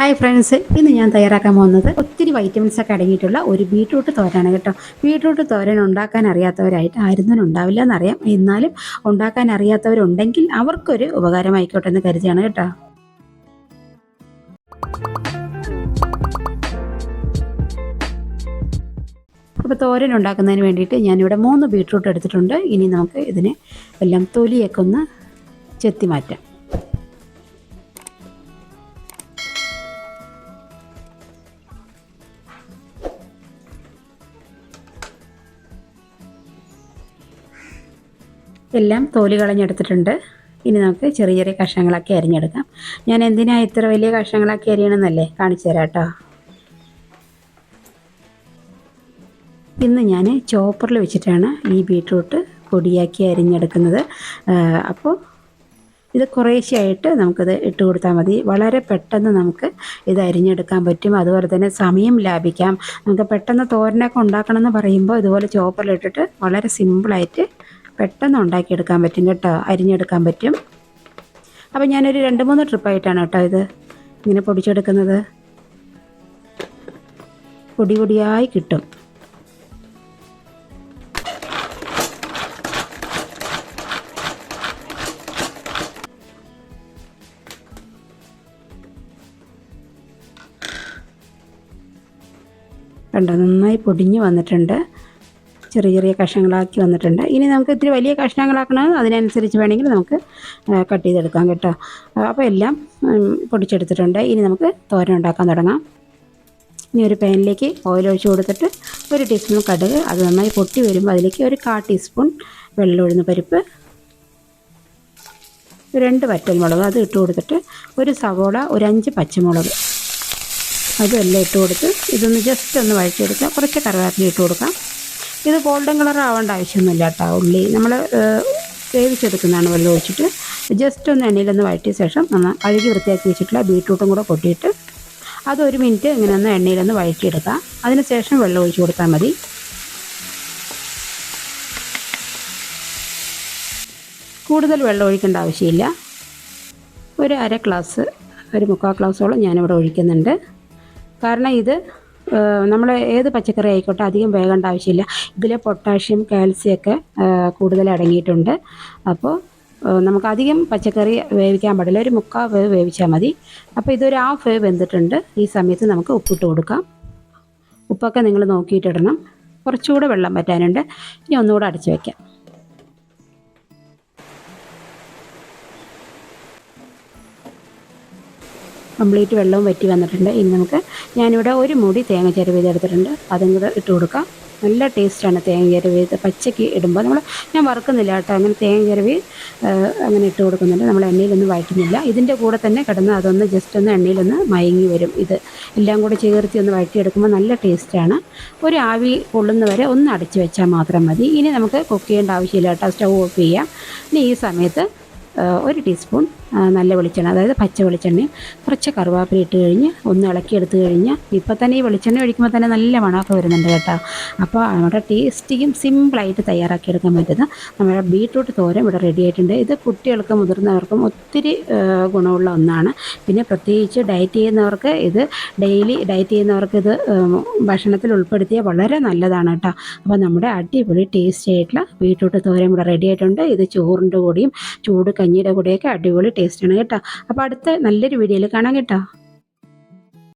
Hi friends ഇന്ന് ഞാൻ തയ്യാറാക്കാൻ പോകുന്നത് ഒത്തിരി വൈറ്റമിൻസ് ഒക്കെ അടങ്ങിയിട്ടുള്ള ഒരു ബീട്രൂട്ട് തോരനാണ് കേട്ടോ. ബീട്രൂട്ട് തോരൻ ഉണ്ടാക്കാൻ അറിയാത്തവരായിട്ട് ആരും ഉണ്ടാവില്ല എന്നറിയാം. എന്നാലും ഉണ്ടാക്കാൻ അറിയാത്തവരുണ്ടെങ്കിൽ അവർക്കൊരു ഉപകാരമായിക്കോട്ടെ എന്ന് കരുതിയാണ് കേട്ടോ. അപ്പോൾ തോരൻ ഉണ്ടാക്കുന്നതിന് വേണ്ടിയിട്ട് ഞാനിവിടെ മൂന്ന് ബീട്രൂട്ട് എടുത്തിട്ടുണ്ട്. ഇനി നമുക്ക് ഇതിനെ എല്ലാം തൊലിയൊക്കെ ഒന്ന് ചെത്തി മാറ്റാം. എല്ലാം തോൽ കളഞ്ഞെടുത്തിട്ടുണ്ട്. ഇനി നമുക്ക് ചെറിയ ചെറിയ കഷ്ണങ്ങളാക്കി അരിഞ്ഞെടുക്കാം. ഞാൻ എന്തിനാ ഇത്ര വലിയ കഷ്ണങ്ങളാക്കി അരിയണമെന്നല്ലേ കാണിച്ചു തരാം കേട്ടോ. ഇന്ന് ഞാൻ ചോപ്പറിൽ വെച്ചിട്ടാണ് ഈ ബീട്രൂട്ട് പൊടിയാക്കി അരിഞ്ഞെടുക്കുന്നത്. അപ്പോൾ ഇത് കുറേശ്ശെയായിട്ട് നമുക്കിത് ഇട്ട് കൊടുത്താൽ മതി. വളരെ പെട്ടെന്ന് നമുക്ക് ഇത് അരിഞ്ഞെടുക്കാൻ പറ്റും. അതുപോലെ തന്നെ സമയം ലാഭിക്കാം. നമുക്ക് പെട്ടെന്ന് തോരനൊക്കെ ഉണ്ടാക്കണമെന്ന് പറയുമ്പോൾ ഇതുപോലെ ചോപ്പറിലിട്ടിട്ട് വളരെ സിമ്പിളായിട്ട് പെട്ടെന്ന് ഉണ്ടാക്കിയെടുക്കാൻ പറ്റും കേട്ടോ അരിഞ്ഞെടുക്കാൻ പറ്റും. അപ്പോൾ ഞാനൊരു രണ്ട് മൂന്ന് ട്രിപ്പായിട്ടാണ് കേട്ടോ ഇത് ഇങ്ങനെ പൊടിച്ചെടുക്കുന്നത്. പൊടി പൊടിയായി കിട്ടും. കണ്ടോ നന്നായി പൊടിഞ്ഞ് വന്നിട്ടുണ്ട്. ചെറിയ ചെറിയ കഷ്ണങ്ങളാക്കി വന്നിട്ടുണ്ട്. ഇനി നമുക്ക് ഇത്തിരി വലിയ കഷ്ണങ്ങളാക്കണമെങ്കിൽ അതിനനുസരിച്ച് വേണമെങ്കിൽ നമുക്ക് കട്ട് ചെയ്തെടുക്കാം കേട്ടോ. അപ്പോൾ എല്ലാം പൊടിച്ചെടുത്തിട്ടുണ്ട്. ഇനി നമുക്ക് തോരൻ ഉണ്ടാക്കാൻ തുടങ്ങാം. ഇനി ഒരു പാനിലേക്ക് ഓയിൽ ഒഴിച്ച് കൊടുത്തിട്ട് ഒരു ടീസ്പൂൺ കടുക് അത് നന്നായി പൊട്ടി വരുമ്പോൾ അതിലേക്ക് ഒരു കാ ടീസ്പൂൺ വെള്ളം ഉഴുന്ന പരിപ്പ് രണ്ട് വറ്റൽമുളക് അത് ഇട്ട് കൊടുത്തിട്ട് ഒരു സവോള ഒരു അഞ്ച് പച്ചമുളക്. അതും എല്ലാം ഇട്ട് കൊടുത്ത് ഇതൊന്ന് ജസ്റ്റ് ഒന്ന് വഴിച്ചെടുക്കുക കുറച്ച് കറിവേപ്പില ഇട്ട് കൊടുക്കാം. ഇത് ഗോൾഡൻ കളർ ആവേണ്ട ആവശ്യമൊന്നുമില്ല കേട്ടോ ഉള്ളി നമ്മൾ വേവിച്ചെടുക്കുന്നതാണ് വെള്ളം ഒഴിച്ചിട്ട്. ജസ്റ്റ് ഒന്ന് എണ്ണയിലൊന്ന് വഴറ്റിയ ശേഷം നമ്മൾ കഴുകി വൃത്തിയാക്കി വെച്ചിട്ടുള്ള ബീട്രൂട്ടും കൂടെ കൊട്ടിയിട്ട് അതൊരു മിനിറ്റ് ഇങ്ങനെ ഒന്ന് എണ്ണയിലൊന്ന് വഴറ്റിയെടുക്കാം. അതിന് ശേഷം വെള്ളം ഒഴിച്ചു കൊടുത്താൽ മതി. കൂടുതൽ വെള്ളം ഒഴിക്കേണ്ട ആവശ്യമില്ല. ഒരു അര ഗ്ലാസ് ഒരു മുക്കാൽ ഗ്ലാസ്സോളം ഞാനിവിടെ ഒഴിക്കുന്നുണ്ട്. കാരണം ഇത് നമ്മൾ ഏത് പച്ചക്കറി ആയിക്കോട്ടെ അധികം വേകേണ്ട ആവശ്യമില്ല. ഇതിലെ പൊട്ടാഷ്യം കാൽസ്യം ഒക്കെ കൂടുതൽ അടങ്ങിയിട്ടുണ്ട്. അപ്പോൾ നമുക്ക് അധികം പച്ചക്കറി വേവിക്കാൻ പാടില്ല. ഒരു മുക്കാൽ വേവ് വേവിച്ചാൽ മതി. അപ്പോൾ ഇതൊരു ഹാഫ് വേവ് വെന്തിട്ടുണ്ട്. ഈ സമയത്ത് നമുക്ക് ഉപ്പിട്ട് കൊടുക്കാം. ഉപ്പൊക്കെ നിങ്ങൾ നോക്കിയിട്ടിടണം. കുറച്ചുകൂടെ വെള്ളം പറ്റാനുണ്ട് ഇനി ഒന്നുകൂടെ അടച്ചു വയ്ക്കാം കംപ്ലീറ്റ് വെള്ളവും വറ്റി വന്നിട്ടുണ്ട്. ഇനി നമുക്ക് ഞാനിവിടെ ഒരു മുടി തേങ്ങ ചിരവ് ചെയ്തെടുത്തിട്ടുണ്ട് അതും കൂടെ ഇട്ട് കൊടുക്കാം. നല്ല ടേസ്റ്റാണ് തേങ്ങ ചിരവ് പച്ചയ്ക്ക് ഇടുമ്പോൾ. നമ്മൾ ഞാൻ വറുക്കുന്നില്ല കേട്ടോ. അങ്ങനെ തേങ്ങ ചിരവി അങ്ങനെ ഇട്ട് കൊടുക്കുന്നുണ്ട്. നമ്മൾ എണ്ണയിലൊന്നും വഴറ്റുന്നില്ല. ഇതിന്റെ കൂടെ തന്നെ കിടന്ന് അതൊന്ന് ജസ്റ്റ് ഒന്ന് എണ്ണയിലൊന്ന് മയങ്ങി വരും ഇത്. എല്ലാം കൂടെ ചേർത്തി ഒന്ന് വഴറ്റിയെടുക്കുമ്പോൾ നല്ല ടേസ്റ്റാണ്. ഒരു ആവി കൊള്ളുന്നവരെ ഒന്ന് അടച്ചു വെച്ചാൽ മാത്രം മതി. ഇനി നമുക്ക് കുക്ക് ചെയ്യേണ്ട ആവശ്യമില്ല കേട്ടോ. സ്റ്റൗ ഓഫ് ചെയ്യാം. ഇനി ഈ സമയത്ത് ഒരു ടീസ്പൂൺ നല്ല വെളിച്ചെണ്ണ അതായത് പച്ച വെളിച്ചെണ്ണയും കുറച്ച് കറുവാപ്പില ഇട്ട് കഴിഞ്ഞ് ഒന്ന് ഇളക്കി എടുത്തു കഴിഞ്ഞ് ഇപ്പം തന്നെ ഈ വെളിച്ചെണ്ണ ഒഴിക്കുമ്പോൾ തന്നെ നല്ല മണമൊക്കെ വരുന്നുണ്ട് കേട്ടോ. അപ്പോൾ നമ്മുടെ ടേസ്റ്റിയും സിമ്പിളായിട്ട് തയ്യാറാക്കിയെടുക്കാൻ പറ്റുന്ന നമ്മുടെ ബീട്രൂട്ട് തോരൻ ഇവിടെ റെഡി ആയിട്ടുണ്ട്. ഇത് കുട്ടികൾക്കും മുതിർന്നവർക്കും ഒത്തിരി ഗുണമുള്ള ഒന്നാണ്. പിന്നെ പ്രത്യേകിച്ച് ഡയറ്റ് ചെയ്യുന്നവർക്ക് ഇത് ഡെയിലി ഡയറ്റ് ചെയ്യുന്നവർക്ക് ഇത് ഭക്ഷണത്തിൽ ഉൾപ്പെടുത്തിയാൽ വളരെ നല്ലതാണ് കേട്ടോ. അപ്പോൾ നമ്മുടെ അടിപൊളി ടേസ്റ്റ് ആയിട്ടുള്ള ബീട്രൂട്ട് തോരൻ ഇവിടെ റെഡി ആയിട്ടുണ്ട്. ഇത് ചോറിന്റെ കൂടെയും ചൂട് കഞ്ഞിയുടെ കൂടെയൊക്കെ അടിപൊളി ടേസ്റ്റാണ് കേട്ടോ. അപ്പോൾ അടുത്ത നല്ലൊരു വീഡിയോയിൽ കാണാം കേട്ടോ.